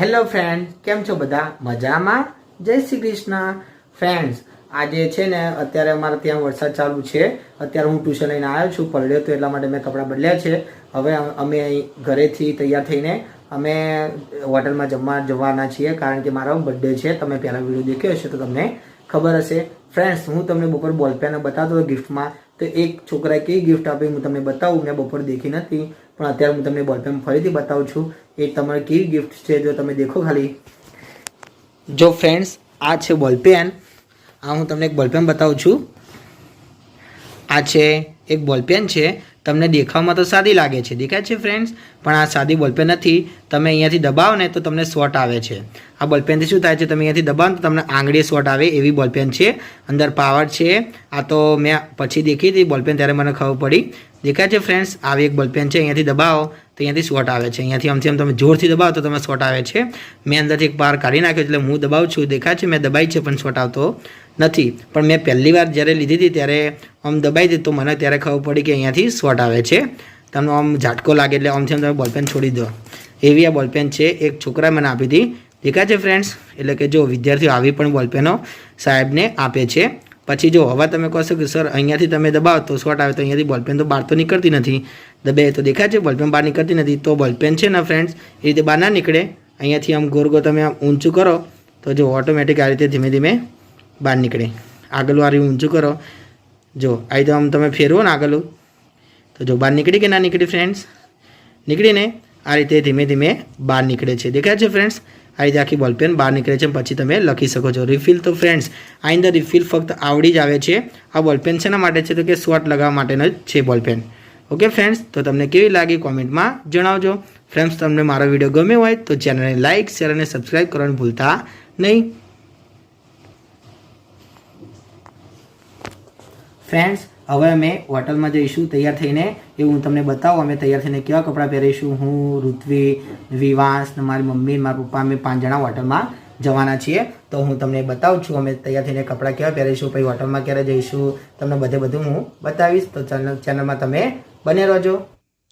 Hello friend, કેમ છો બધા? મજામાં? જય શ્રી કૃષ્ણ. ફ્રેન્ડ્સ, આજે છે ને, અત્યારે અમારે ત્યાં વરસાદ ચાલુ છે. અત્યારે હું ટ્યુશન લઈને આવ્યો છું પડ્યો તો એટલા માટે મેં કપડાં બદલ્યા છે. હવે અમે ઘરેથી તૈયાર થઈને અમે હોટલમાં જમવા, જવાના છીએ, કારણ કે મારો બર્થડે છે. તમે પહેલા વીડિયો દેખ્યો હશે તો તમને ખબર હશે. ફ્રેન્ડ્સ, હું તમને બપોર બોલપેન બતાવતો હતો ગિફ્ટમાં તો એક છોકરાએ કઈ ગિફ્ટ આપી, હું તમને બતાવું. મેં બપોર દેખી નથી. પણ અત્યારે હું તમને બોલપેન ફરીથી બતાવું છું, એ તમારે કેવી ગિફ્ટ છે જો તમે દેખો ખાલી. જો ફ્રેન્ડ્સ આ છે બોલપેન. આ હું તમને એક બોલપેન બતાવું છું. આ છે એક બોલપેન છે. તમને દેખાવમાં તો સાદી લાગે છે. દેખાય છે ફ્રેન્ડ્સ પણ આ સાદી બોલપેન નથી. તમે અહીંયાથી દબાવો ને તો તમને શોટ આવે છે. આ બોલપેનથી શું થાય છે? તમે અહીંયાથી દબાવો તો તમને આંગળીએ શોટ આવે એવી બોલપેન છે. અંદર પાવર છે. આ તો મેં પછી દેખી હતી બોલપેન ત્યારે મને ખબર પડી. દેખાય છે ફ્રેન્ડ્સ આવી એક બોલપેન છે. અહીંયાથી દબાવો તો અહીંયાથી શોટ આવે છે. અહીંયાથી આમથી આમ તમે જોરથી દબાવો તો તમે શોટ આવે છે. મેં અંદરથી એક પાર કાઢી નાખ્યો એટલે હું દબાવું છું. દેખાય છે મેં દબાઈ છે પણ શોટ આવતો. નથી. પણ મેં પહેલી વાર જ્યારે લીધી હતી ત્યારે આમ દબાઈ દીધી તો મને ત્યારે ખબર પડી કે અહીંયાથી શોટ આવે છે. તમને આમ ઝાટકો લાગે એટલે આમથી આમ તમે બોલપેન છોડી દો. એવી આ બોલપેન છે. એક છોકરાએ મને આપી હતી. દેખાય છે ફ્રેન્ડ્સ એટલે કે જો વિદ્યાર્થીઓ આવી પણ બોલપેનો સાહેબને આપે છે. પછી જો હવા તમે કહો છો કે, સર, અહીંયાથી તમે દબાવો તો શોર્ટ આવે તો અહીંયાથી બોલપેન તો બહાર તો નીકળતી નથી. દબે તો દેખાય છે બોલપેન બહાર નીકળતી નથી. તો બોલપેન છે ને ફ્રેન્ડ્સ એ રીતે બહાર ના નીકળે. અહીંયાથી આમ ગોરગો ગોર તમે આમ ઊંચું કરો તો જો ઓટોમેટિક આ રીતે ધીમે ધીમે બહાર નીકળે. આગળ વાળી ઊંચું કરો. જો આવી તો આમ તમે ફેરવો ને આગળ તો જો, બહાર નીકળી કે ના નીકળી ફ્રેન્ડ્સ નીકળીને આ રીતે ધીમે ધીમે બહાર નીકળે છે. દેખાય છે ફ્રેન્ડ્સ આ રીતે આખી બોલપેન બહાર નીકળે છે પછી તમે લખી શકો છો. રિફિલ તો ફ્રેન્ડ્સ આ અંદર રિફિલ ફક્ત આવડી જ આવે છે. આ બોલપેન શેના માટે છે? તો કે શોર્ટ લગાવવા માટેનો છે બોલપેન ઓકે ફ્રેન્ડ્સ તો તમને કેવી લાગી કોમેન્ટમાં જણાવજો. ફ્રેન્ડ્સ તમને મારો વીડિયો ગમ્યો હોય તો ચેનલને લાઇક શેર અને સબસ્ક્રાઈબ કરવાનું ભૂલતા નહીં. ફ્રેન્ડ્સ હવે અમે હોટલમાં જઈશું તૈયાર થઈને, એ હું તમને બતાવું, અમે તૈયાર થઈને કેવા કપડાં પહેરીશું? હું, ઋત્વી વિવાસ મારી મમ્મી મારા પપ્પા, અમે પાંચ જણા હોટલમાં જવાના છીએ. તો હું તમને બતાવું છું, અમે તૈયાર થઈને કપડાં કેવા પહેરીશું, પછી હોટલમાં ક્યારે જઈશું, તમને બધે બધું હું બતાવીશ. તો ચેનલ, ચેનલમાં તમે બને રહેજો.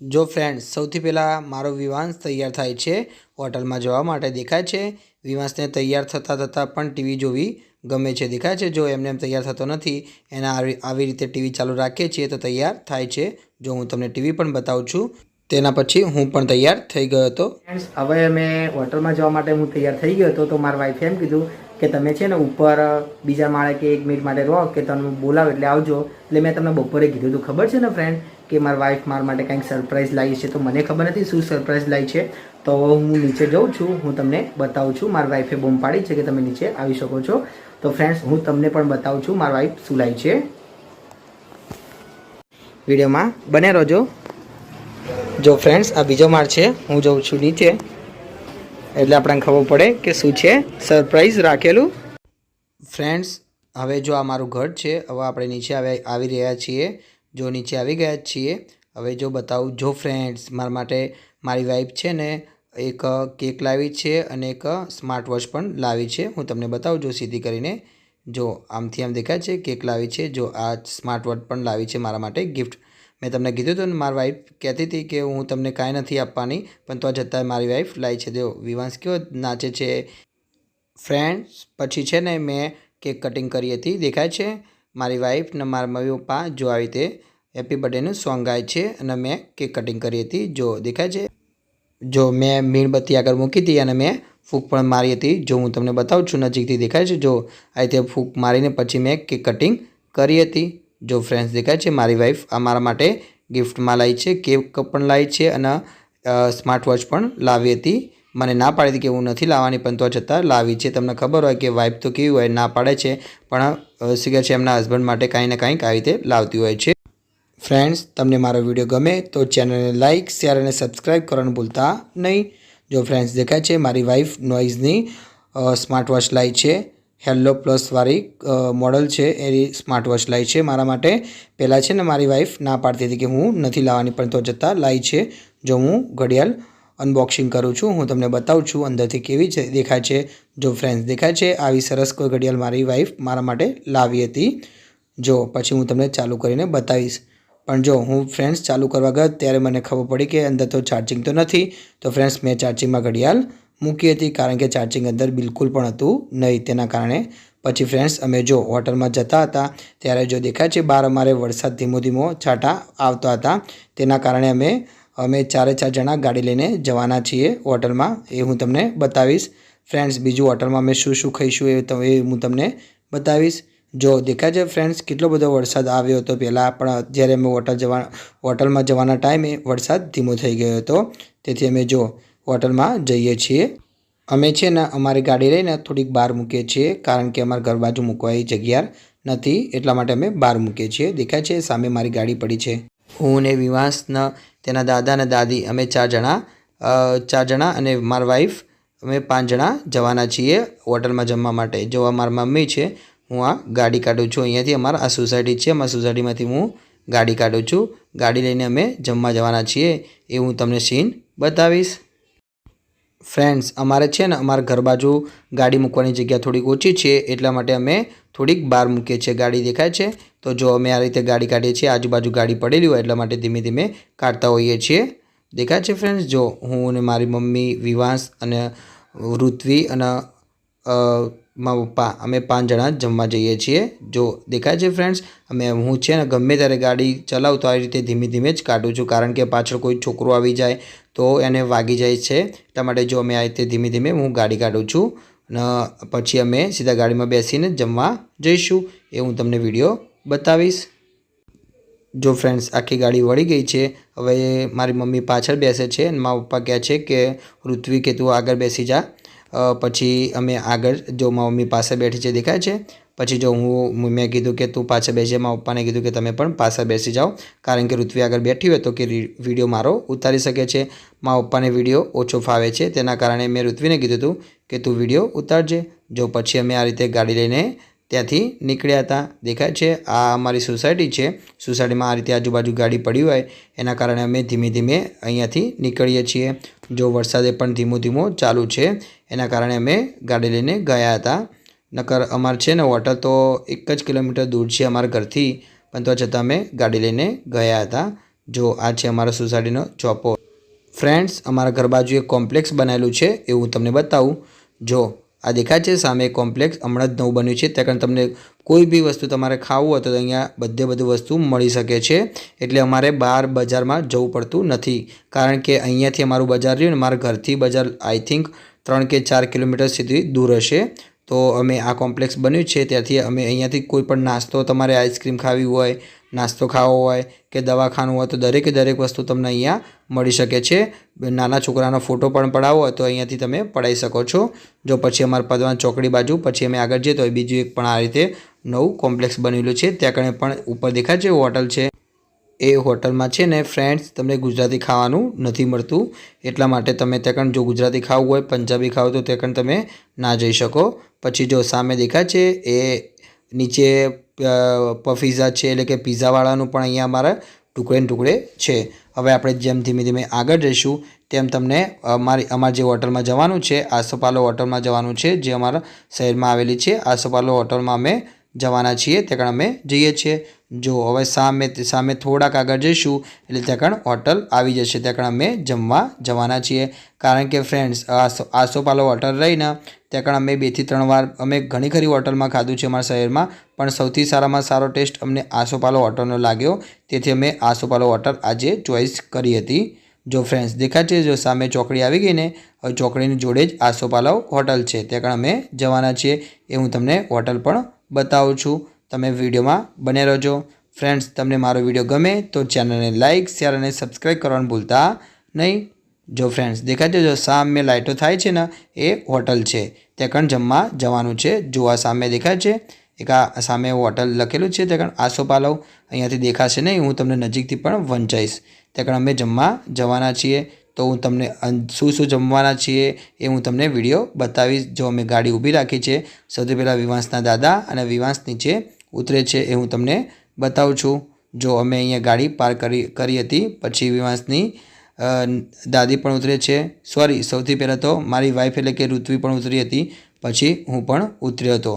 જો ફ્રેન્ડ્સ સૌથી પહેલાં મારો વિવાંશ તૈયાર થાય છે, હોટલમાં જવા માટે દેખાય છે. વિવાંશને તૈયાર થતાં થતાં પણ ટીવી જોવી ગમે છે દેખાય છે. જો એમને એમ તૈયાર થતો નથી, એના આવી રીતે ટીવી ચાલુ રાખીએ છીએ તો તૈયાર થાય છે. જો હું તમને ટીવી પણ બતાવું છું, તેના પછી હું પણ તૈયાર થઈ ગયો હતો. હવે અમે હોટલમાં જવા માટે હું તૈયાર થઈ ગયો હતો તો મારા વાઈફે એમ કીધું કે તમે છે ને ઉપર બીજા માળે કે એક મિનિટ માટે રહો કે તમે બોલાવો એટલે આવજો. એટલે મેં તમને બપોરે કીધું હતું. ખબર છે ને ફ્રેન્ડ કે મારા વાઈફ મારા માટે કંઈક સરપ્રાઈઝ લાવી છે તો મને ખબર નથી શું સરપ્રાઈઝ લાવી છે. તો હું નીચે જઉં છું. હું તમને બતાવું છું. મારા વાઈફે બૂમ પાડી છે કે તમે નીચે આવી શકો છો. તો ફ્રેન્ડ્સ હું તમને પણ બતાવું છું, મારા વાઈફ સુલાઈ છે. વિડીયોમાં બને રહેજો. જો ફ્રેન્ડ્સ આ બીજો માળ છે, હું જઉં છું નીચે. એટલે આપણને ખબર પડે કે શું છે. સરપ્રાઈઝ રાખેલું. ફ્રેન્ડ્સ હવે જો આ મારું ઘર છે, હવે આપણે નીચે આવી રહ્યા છીએ. જો નીચે આવી ગયા છીએ. હવે જો બતાવું, જો ફ્રેન્ડ્સ મારા માટે મારી વાઈફ છે ને એક કેક લાવી છે અને એક સ્માર્ટ વોચ પણ લાવી છે. હું તમને બતાવું, જો સીધી કરીને, જો આમથી આમ દેખાય છે, કેક લાવી છે, જો આ સ્માર્ટ વોચ પણ લાવી છે મારા માટે ગિફ્ટ. મેં તમને કીધું હતું ને, મારી વાઈફ કહેતી હતી કે હું તમને કાંઈ નથી આપવાની, પણ તો છતાંય મારી વાઈફ લાવી છે. જો વિવાંશ કેવો નાચે છે ફ્રેન્ડ્સ પછી છે ને મેં કેક કટિંગ કરી હતી, દેખાય છે? મારી વાઈફ ને મારા મમ્મી પપ્પા જો આવી રીતે હેપી બર્થડેનું સોંગ ગાય છે અને મેં કેક કટિંગ કરી હતી. જો દેખાય છે? જો મેં મીણબત્તી આગળ મૂકી હતી અને મેં ફૂંક પણ મારી હતી, જો હું તમને બતાવું છું, નજીકથી દેખાય છે, જો આ રીતે ફૂંક મારીને પછી મેં કેક કટિંગ કરી હતી. જો ફ્રેન્ડ્સ દેખાય છે, મારી વાઈફ આ મારા માટે ગિફ્ટમાં લાવી છે કેક પણ લાવી છે અને સ્માર્ટ વોચ પણ લાવી હતી. મને ના પાડી હતી કે હું નથી લાવવાની, પણ તો છતાં લાવી છે. તમને ખબર હોય કે વાઈફ તો કેવી હોય, ના પાડે છે, પણ શું છે એમના હસબન્ડ માટે કાંઈ ને કાંઈક આવી રીતે લાવતી હોય છે. ફ્રેન્ડ્સ તમને મારો વીડિયો ગમે તો ચેનલને લાઇક શેર અને સબસ્ક્રાઈબ કરવાનું ભૂલતા નહીં. જો ફ્રેન્ડ્સ દેખાય છે, મારી વાઈફ નોઇઝની સ્માર્ટ વોચ લાવી છે. હેલો પ્લસવાળી મોડલ છે, એની સ્માર્ટ વોચ લાવી છે મારા માટે. પહેલાં છે ને મારી વાઈફ ના પાડતી હતી કે હું નથી લાવવાની, પણ તો જતાં લાઈ છે. જો હું ઘડિયાળ અનબોક્સિંગ કરું છું, હું તમને બતાવું છું અંદરથી કેવી દેખાય છે. જો ફ્રેન્ડ્સ દેખાય છે, આવી સરસ કોઈ ઘડિયાળ મારી વાઈફ મારા માટે લાવી હતી. જો, પછી હું તમને ચાલુ કરીને બતાવીશ. પણ જો હું ફ્રેન્ડ્સ ચાલુ કરવા ગયો ત્યારે મને ખબર પડી કે અંદર તો ચાર્જિંગ તો નથી. તો ફ્રેન્ડ્સ મેં ચાર્જિંગમાં ઘડિયાળ મૂકી હતી કારણ કે ચાર્જિંગ અંદર બિલકુલ પણ હતું નહીં. તેના કારણે પછી ફ્રેન્ડ્સ અમે જો હોટલમાં જતા હતા ત્યારે જો દેખાય છે બહાર અમારે વરસાદ ધીમો ધીમો છાંટા આવતા હતા. તેના કારણે અમે અમે ચારે ચાર જણા ગાડી લઈને જવાના છીએ હોટલમાં એ હું તમને બતાવીશ. ફ્રેન્ડ્સ બીજું હોટલમાં અમે શું શું ખાઈશું એ હું તમને બતાવીશ. જો દેખાય છે ફ્રેન્ડ્સ કેટલો બધો વરસાદ આવ્યો હતો પહેલાં, પણ જ્યારે અમે હોટલ જવા હોટલમાં જવાના ટાઈમે વરસાદ ધીમો થઈ ગયો હતો. તેથી અમે જો હોટલમાં જઈએ છીએ. અમે છે ને, અમારી ગાડી લઈને થોડીક બહાર મૂકીએ છીએ, કારણ કે અમારા ઘર બાજુ મૂકવા જગ્યા નથી, એટલા માટે અમે બહાર મૂકીએ છીએ. દેખાય છે, સામે મારી ગાડી પડી છે. હું ને વિવાસના તેના દાદા અને દાદી, અમે ચાર જણા ચાર જણા અને મારા વાઈફ અમે પાંચ જણા જવાના છીએ હોટલમાં જમવા માટે. જો અમારા મમ્મી છે હું આ ગાડી કાઢું છું. અહીંયાથી અમારા આ સોસાયટી છે. અમારા સોસાયટીમાંથી હું ગાડી કાઢું છું. ગાડી લઈને અમે જમવા જવાના છીએ. એ હું તમને સીન બતાવીશ. ફ્રેન્ડ્સ અમારે છે ને અમારા ઘર બાજુ ગાડી મૂકવાની જગ્યા થોડીક ઓછી છે. એટલા માટે અમે થોડીક બહાર મૂકીએ છીએ. ગાડી દેખાય છે? તો જો અમે આ રીતે ગાડી કાઢીએ છીએ, આજુબાજુ ગાડી પડેલી હોય એટલા માટે ધીમે ધીમે કાઢતા હોઈએ છીએ. દેખાય છે ફ્રેન્ડ્સ જો હું અને મારી મમ્મી વિવાસ અને ઋત્વી અને મારા પપ્પા, અમે પાંચ જણા જમવા જઈએ છીએ. જો દેખાય છે ફ્રેન્ડ્સ અમે હું છે ને ગમે ત્યારે ગાડી ચલાવું તો આ રીતે ધીમે ધીમે જ કાઢું છું. કારણ કે પાછળ કોઈ છોકરો આવી જાય તો એને વાગી જાય છે. એટલા માટે જો અમે આ રીતે ધીમે ધીમે હું ગાડી કાઢું છું અને પછી અમે સીધા ગાડીમાં બેસીને જમવા જઈશું. એ હું તમને વીડિયો બતાવીશ. જો ફ્રેન્ડ્સ આખી ગાડી વળી ગઈ છે. હવે મારી મમ્મી પાછળ બેસે છે અને મારા પપ્પા કહે છે કે ઋત્વી કે તું આગળ બેસી જા. પછી અમે આગળ જો મમ્મી પાસે બેઠી છે, દેખાય છે? પછી જો હું મેં કીધું કે તું પાછા બેસી. મારા પપ્પાને કીધું કે તમે પણ પાછા બેસી જાઓ. કારણ કે ઋત્વી આગળ બેઠી હોય તો કે વીડિયો મારો ઉતારી શકે છે. મારા પપ્પાને વીડિયો ઓછો ફાવે છે. તેના કારણે મેં ઋત્વીને કીધું હતું કે તું વીડિયો ઉતારજે. જો પછી અમે આ રીતે ગાડી લઈને ત્યાંથી નીકળ્યા હતા. દેખાય છે, આ અમારી સોસાયટી છે. સોસાયટીમાં આ રીતે આજુબાજુ ગાડી પડી હોય, એના કારણે અમે ધીમે ધીમે અહીંયાથી નીકળીએ છીએ. જો વરસાદે પણ ધીમો ધીમો ચાલુ છે, એના કારણે અમે ગાડી લઈને ગયા હતા. નકર અમારે છે ને હોટલ તો એક જ કિલોમીટર દૂર છે અમારા ઘરથી, પણ તો છતાં અમે ગાડી લઈને ગયા હતા. જો આ છે અમારા સોસાયટીનો ચોપો. ફ્રેન્ડ્સ, અમારા ઘર બાજુ એક કોમ્પ્લેક્સ બનાવેલું છે એ હું તમને બતાવું. જો આ દેખાય છે, સામે કોમ્પ્લેક્સ હમણાં જ નવું બન્યું છે. ત્યાં તમને કોઈ બી વસ્તુ તમારે ખાવું હોય તો અહીંયા બધે બધી વસ્તુ મળી શકે છે. એટલે અમારે બહાર બજારમાં જવું પડતું નથી. કારણ કે અહીંયાથી અમારું બજાર રહ્યું ને મારા ઘરથી બજાર આઈ થિંક ત્રણ કે ચાર કિલોમીટર સુધી દૂર હશે. તો અમે આ કોમ્પ્લેક્સ બન્યું છે. ત્યાંથી અમે અહીંયાથી કોઈ પણ નાસ્તો, તમારે આઈસ્ક્રીમ ખાવી હોય નાસ્તો ખાવો હોય કે દવાખાનું હોય તો દરેકે દરેક વસ્તુ તમને અહીંયા મળી શકે છે. નાના છોકરાનો ફોટો પણ પડાવો હોય તો અહીંયાથી તમે પડાવી શકો છો. જો પછી અમારા પદવાન ચોકડી બાજુ, પછી અમે આગળ જઈએ તો બીજું એક પણ આ રીતે નવું કોમ્પ્લેક્સ બનેલું છે. ત્યાં કણે પણ ઉપર દેખાય છે હોટલ છે. એ હોટલમાં છે ને ફ્રેન્ડ્સ, તમને ગુજરાતી ખાવાનું નથી મળતું. એટલા માટે તમે ત્યાં જો ગુજરાતી ખાવું હોય, પંજાબી ખાવું તો ત્યાં તમે ના જઈ શકો. પછી જો સામે દેખાય છે, એ નીચે પફીઝા છે એટલે કે પીઝાવાળાનું પણ અહીંયા અમારા ટુકડે ટુકડે છે. હવે આપણે જેમ ધીમે ધીમે આગળ જઈશું, તેમ તમને અમારી, અમારે જે હોટલમાં જવાનું છે, આસોપાલો હોટલમાં જવાનું છે, જે અમારા શહેરમાં આવેલી છે, આસોપાલો હોટલમાં અમે જવાના છીએ, ત્યાં અમે જઈએ છીએ. જો હવે સામે સામે થોડાક આગળ જઈશું, એટલે ત્યાં હોટલ આવી જશે, ત્યાં અમે જમવા જવાના છીએ. કારણ કે ફ્રેન્ડ્સ આસો, આસોપાલો હોટલ રહીને ત્યાં કણ અમે બેથી ત્રણ વાર, અમે ઘણી ખરી હોટલમાં ખાધું છે અમારા શહેરમાં, પણ સૌથી સારામાં સારો ટેસ્ટ અમને આસોપાલો હોટલનો લાગ્યો. તેથી અમે આસોપાલો હોટલ આજે ચોઈસ કરી હતી. જો ફ્રેન્ડ્સ દેખાય છે, જો સામે ચોકડી આવી ગઈ ને, હવે ચોકડીની જોડે જ આસોપાલવ હોટલ છે. ત્યાં કણ અમે જવાના છીએ. એ હું તમને હોટલ પણ બતાવું છું. તમે વિડીયોમાં બને રહેજો. ફ્રેન્ડ્સ, તમને મારો વીડિયો ગમે તો ચેનલને લાઇક શેર અને સબસ્ક્રાઈબ કરવાનું ભૂલતા નહીં. જો ફ્રેન્ડ્સ દેખાય છે જો સામે લાઇટો થાય છે ને એ હોટલ છે. ત્યાં કણ જમવા જવાનું છે. જો આ સામે દેખાય છે. એક આ સામે હોટલ લખેલું છે. ત્યાં કણ આસોપાલવ અહીંયાથી દેખાશે નહીં. હું તમને નજીકથી પણ વંચાઈશ. ત્યાં કણ અમે જમવા જવાના છીએ. તો હું તમને શું શું જમવાના છીએ એ હું તમને વીડિયો બતાવીશ. જો અમે ગાડી ઊભી રાખી છે સૌથી પહેલાં વિવાંશના દાદા અને વિવાંશ નીચે ઉતરે છે એ હું તમને બતાવું છું. જો અમે અહીંયા ગાડી પાર્ક કરી કરી હતી પછી વિવાંશની અ, દાદી પણ ઉતરે છે. સોરી સૌથી પહેલાં તો મારી વાઈફ એટલે કે ઋત્વી પણ ઉતરી હતી. પછી હું પણ ઉતર્યો હતો.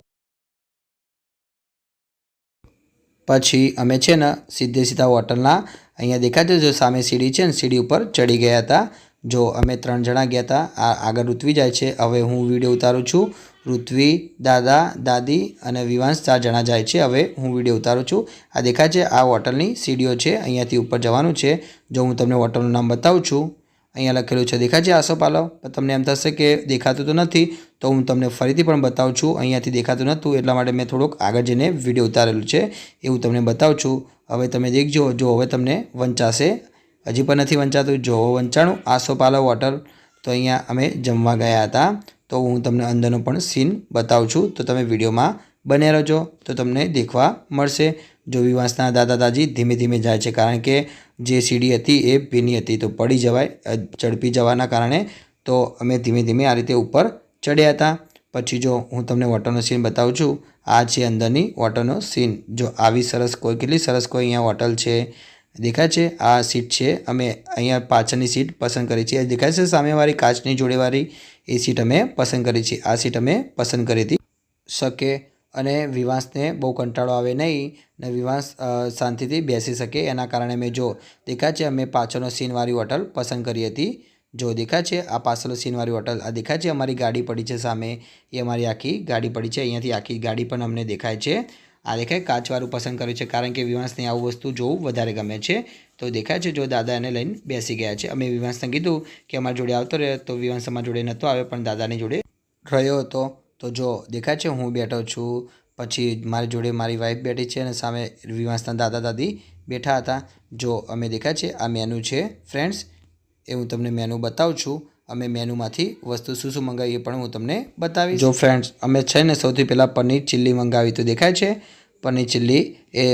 પછી અમે છે ને સીધે સીધા હોટલના અહીંયા દેખાતો જો સામે સીડી છે ને સીડી ઉપર ચડી ગયા હતા. જો અમે ત્રણ જણા ગયા હતા. આ આગળ ઉતરી જાય છે. હવે હું વીડિયો ઉતારું છું. ઋત્વી દાદા, દાદી અને વિવાંશ ચાર જણા જાય છે. હવે હું વીડિયો ઉતારું છું. આ દેખાય છે, આ હોટલની સીડીઓ છે. અહીંયાથી ઉપર જવાનું છે. જો હું તમને હોટલનું નામ બતાવું છું, અહીંયા લખેલું છે, દેખાય છે આસોપાલવ તમને એમ થશે કે દેખાતું તો નથી, તો હું તમને ફરીથી પણ બતાવું છું. અહીંયાથી દેખાતું નહોતું, એટલા માટે મેં થોડુંક આગળ જઈને વીડિયો ઉતારેલું છે. એવું તમને બતાવું છું. હવે તમે દેખજો જો હવે તમને વંચાશે. હજી પણ નથી વંચાતું. જો વંચાણું. આસોપાલવ હોટલ. તો અહીંયા અમે જમવા ગયા હતા. તો હું તમને અંદરનો પણ સીન બતાવું છું. તો તમે વિડીયોમાં બને રહેજો. તો તમને દેખવા મળશે. જો વિવાસના દાદા દાદી ધીમે ધીમે જાય છે, કારણ કે જે સીડી હતી એ ભીની હતી, તો પડી જવાય ઝડપી જવાના કારણે તો અમે ધીમે ધીમે આ રીતે ઉપર ચડ્યા હતા. પછી જો હું તમને વોટરનો સીન બતાવું છું, આ છે અંદરની વોટરનો સીન જો આવી સરસ કોઈ, કેટલી સરસ કોઈ અહીંયા હોટલ છે. દેખાય છે, આ સીટ છે, અમે અહીંયા પાછળની સીટ પસંદ કરી છે. દેખાય છે, સામેવાળી કાચની જોડેવાળી એ સીટ અમે પસંદ કરી છે. આ સીટ અમે પસંદ કરી હતી. શકે અને વિવાંશને બહુ કંટાળો આવે નહીં ને વિવાસ શાંતિથી બેસી શકે. એના કારણે મેં જો, દેખાય છે, અમે પાછળનો સીનવાળી હોટલ પસંદ કરી હતી. જો દેખાય છે, આ પાછળનો સીનવાળી હોટલ, આ દેખાય છે, અમારી ગાડી પડી છે સામે. એ અમારી આખી ગાડી પડી છે. અહીંયાથી આખી ગાડી પણ અમને દેખાય છે. આ દેખાય, કાચવાળું પસંદ કર્યું છે, કારણ કે વિવાંશને આવું વસ્તુ જોવું વધારે ગમે છે. તો દેખાય છે, જો દાદા એને લઈને બેસી ગયા છે. અમે વિવાંશને કીધું કે અમારી જોડે આવતો રહ્યો તો વિવાંશ અમારી જોડે નહોતો આવ્યો, પણ દાદાની જોડે રહ્યો હતો. તો જો, દેખાય છે, હું બેઠો છું. પછી મારી જોડે મારી વાઈફ બેઠી છે અને સામે વિવાંશના દાદા દાદી બેઠા હતા. જો, અમે દેખાય છે, આ મેનુ છે ફ્રેન્ડ્સ એ હું તમને મેનુ બતાવું છું. અમે મેનુમાંથી વસ્તુ શું શું મંગાવી એ પણ હું તમને બતાવીશ. જો ફ્રેન્ડ્સ અમે છે ને સૌથી પહેલાં પનીર ચીલી મંગાવી, તો દેખાય છે પનીર ચીલ્લી એ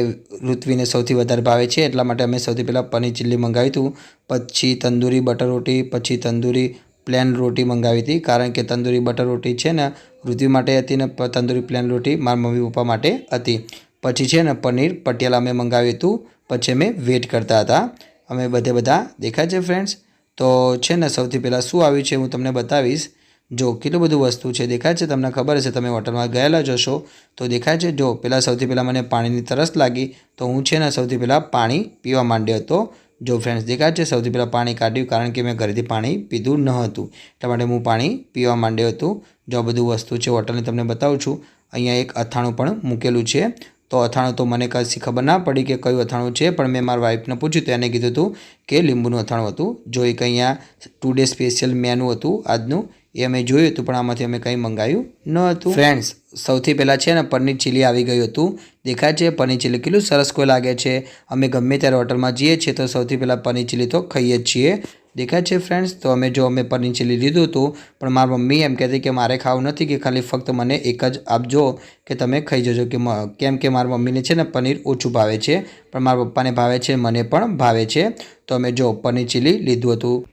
ઋત્વીને સૌથી વધારે ભાવે છે. એટલા માટે અમે સૌથી પહેલાં પનીર ચીલ્લી મંગાવી હતું પછી તંદૂરી બટર રોટી, પછી તંદૂરી પ્લેન રોટી મંગાવી હતી. કારણ કે તંદૂરી બટર રોટી છે ને, ઋત્વી માટે હતી ને તંદૂરી પ્લેન રોટી મારા મમ્મી પપ્પા માટે હતી. પછી છે ને, પનીર પટિયાલા અમે મંગાવ્યું હતું પછી અમે વેઇટ કરતા હતા. અમે બધે બધા દેખાય છે ફ્રેન્ડ્સ તો છે ને, સૌથી પહેલાં શું આવ્યું છે હું તમને બતાવીશ. જો કેટલું બધું વસ્તુ છે દેખાય છે? તમને ખબર છે તમે હોટલમાં ગયેલા જશો તો દેખાય છે, જો પહેલાં સૌથી પહેલાં મને પાણીની તરસ લાગી, તો હું છે ને સૌથી પહેલાં પાણી પીવા માંડ્યો હતો. જો ફ્રેન્ડ્સ દેખાય છે, સૌથી પહેલાં પાણી કાઢ્યું, કારણ કે મેં ઘરેથી પાણી પીધું ન હતું. એટલા માટે હું પાણી પીવા માંડ્યો હતું. જો બધું વસ્તુ છે, હોટલની તમને બતાવું છું. અહીંયા એક અથાણું પણ મૂકેલું છે. તો અથાણું તો મને કશી ખબર ના પડી કે કયું અથાણું છે, પણ મેં મારા વાઈફને પૂછ્યું, તો એને કીધું હતું કે લીંબુનું અથાણું હતું. જો એક અહીંયા ટુ ડે સ્પેશિયલ મેનુ હતું, આજનું એ અમે જોયું હતું, પણ આમાંથી અમે કંઈ મંગાવ્યું ન હતું. ફ્રેન્ડ્સ સૌથી પહેલાં છે ને, પનીર ચીલી આવી ગયું હતું. દેખાય છે, પનીર ચીલી કેટલું સરસ કોઈ લાગે છે? અમે ગમે ત્યારે હોટલમાં જઈએ છીએ, તો સૌથી પહેલાં પનીર ચીલી તો ખાઈએ જ છીએ. દેખાય છે ફ્રેન્ડ્સ તો અમે જો, અમે પનીર ચીલી લીધું હતું, પણ મારી મમ્મી એમ કહેતી કે મારે ખાવું નથી, કે ખાલી ફક્ત મને એક જ આપજો કે તમે ખાઈ જજો, કે કેમ કે મારી મમ્મીને છે ને, પનીર ઓછું ભાવે છે, પણ મારા પપ્પાને ભાવે છે, મને પણ ભાવે છે. તો અમે જો, પનીર ચીલી લીધું હતું.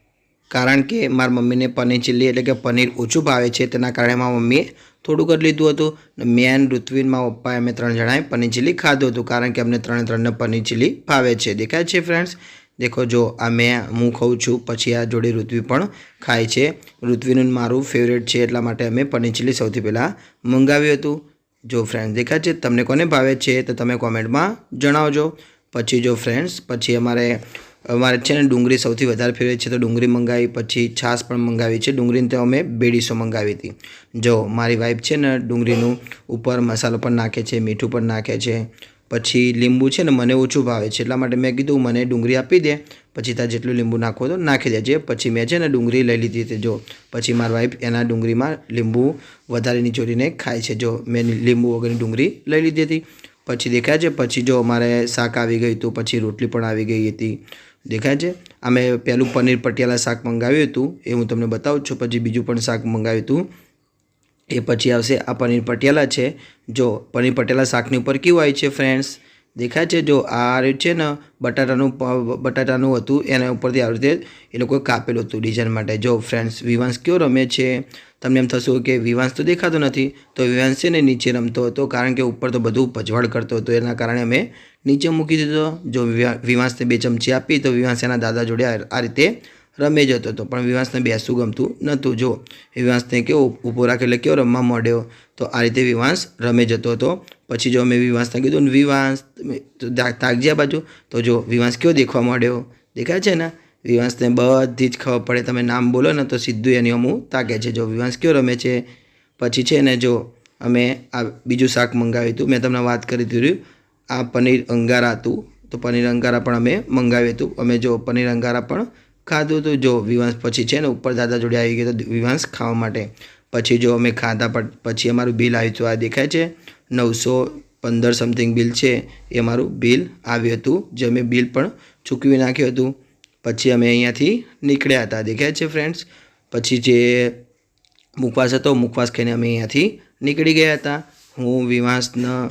કારણ કે મારા મમ્મીને પનીર ચીલી એટલે કે પનીર ઓછું ભાવે છે, તેના કારણે મારા મમ્મીએ થોડુંક જ લીધું હતું. મેન ઋત્વિન, મારા પપ્પાએ અમે ત્રણ જણાએ પનીર ચીલી ખાધું હતું, કારણ કે અમને ત્રણે ત્રણને પનીર ચીલી ભાવે છે. દેખાય છે ફ્રેન્ડ્સ દેખો, જો આ મેં, હું ખાઉં છું, પછી આ જોડે ઋત્વી પણ ખાય છે. ઋત્વીનું મારું ફેવરેટ છે, એટલા માટે અમે પનીર ચીલી સૌથી પહેલાં મંગાવ્યું હતું. જો ફ્રેન્ડ્સ દેખાય છે? તમને કોને ભાવે છે? તો તમે કોમેન્ટમાં જણાવજો. પછી જો ફ્રેન્ડ્સ પછી અમારે અમારે છે ને ડુંગળી સૌથી વધારે ફેવરેટ છે તો ડુંગળી મંગાવી, પછી છાશ પણ મંગાવી છે. ડુંગળીને તો અમે બેડીસો મંગાવી હતી. જો, મારી વાઈફ છે ને ડુંગળીનું ઉપર મસાલો પણ નાખે છે, મીઠું પણ નાખે છે, પછી લીંબુ છે ને મને ઓછું ભાવે છે. એટલા માટે મેં કીધું મને ડુંગળી આપી દે, પછી ત્યાં જેટલું લીંબુ નાખવો તો નાખી દેજે. પછી મેં છે ને ડુંગળી લઈ લીધી હતી, જો. પછી મારી વાઈફ એના ડુંગળીમાં લીંબુ વધારે નીચોડીને ખાય છે. જો, મેં લીંબુ વગરની ડુંગળી લઈ લીધી હતી. પછી દેખાય છે, પછી જો અમારે શાક આવી ગયું હતું, પછી રોટલી પણ આવી ગઈ હતી. દેખાય છે? અમે પહેલું પનીર પટિયાલા શાક મંગાવ્યું હતું, એ હું તમને બતાવું છું. પછી બીજું પણ શાક મંગાવ્યું હતું. એ પછી આવશે આ પનીર પટિયાલા છે. જો પનીર પટેલા શાકની ઉપર કેવું હોય છે ફ્રેન્ડ્સ દેખાય છે. જો આ રહ્યું છે ને, બટાટાનું બટાટાનું હતું, એના ઉપરથી આવી રીતે એ લોકોએ કાપેલું હતું ડિઝાઇન માટે. જો ફ્રેન્ડ્સ વિવાંશ કયો રમે છે? તમને એમ થશું કે વિવાંશ તો દેખાતો નથી, તો વિવાંશ છે ને નીચે રમતો હતો, કારણ કે ઉપર તો બધું પજવાડ કરતો હતો, એના કારણે અમે નીચે મૂકી દીધો. જો વિવા- વિવાંશને બે ચમચી આપી, તો વિવાંશ એના દાદા જોડે આ રીતે રમે જતો હતો, પણ વિવાંશને બેસવું ગમતું નહોતું. જો વિવાંશને કેવો ઊભો રાખે એટલે કેવો રમવા માંડ્યો તો આ રીતે વિવાંશ રમે જતો હતો. પછી જો મેં વિવાંશને કીધું ને તા- તાકજે બાજુ. તો જો વિવાંશ કયો દેખવા માંડ્યો દેખાય છે ને? વિવાંશને બધી જ ખબર પડે. તમે નામ બોલો ને તો સીધું એની અમું તાકે છે. જો વિવાંશ કયો રમે છે? પછી છે ને જો અમે આ બીજું શાક મંગાવ્યું હતું, મેં તમને વાત કરી દીધું. આ પનીર અંગારા હતું. તો પનીર અંગારા પણ અમે મંગાવ્યું હતું. અમે જો પનીર અંગારા પણ ખાધું હતું. જો વિવાંશ પછી છે ને ઉપર દાદા જોડે આવી ગયો તો વિવાંશ ખાવા માટે. પછી જો અમે ખાધા પછી અમારું બિલ આવ્યું હતું. આ દેખાય છે? નવસો પંદર સમથિંગ બિલ છે, એ અમારું બિલ આવ્યું હતું, જે અમે બિલ પણ ચૂકવી નાખ્યું હતું. પછી અમે અહીંયાથી નીકળ્યા હતા, દેખાય છે ફ્રેન્ડ્સ પછી જે મુખવાસ હતો, મુખવાસ ખાઈને અમે અહીંયાથી નીકળી ગયા હતા. હું, વિવાસના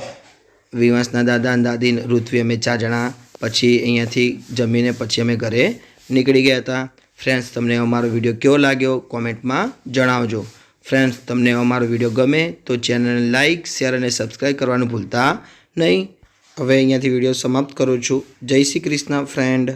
વિવાસના દાદા અને દાદી, ઋત્વી, અમે ચાર જણા પછી અહીંયાથી જમીને પછી અમે ઘરે નીકળી ગયા હતા. ફ્રેન્ડ્સ તમને અમારો વીડિયો કેવો લાગ્યો? કોમેન્ટમાં જણાવજો. ફ્રેન્ડ્સ તમને અમારો વીડિયો ગમે તો ચેનલને લાઇક શેર અને સબસ્ક્રાઈબ કરવાનું ભૂલતા નહીં. હવે અહીંયાથી વીડિયો સમાપ્ત કરું છું. જય શ્રી કૃષ્ણ ફ્રેન્ડ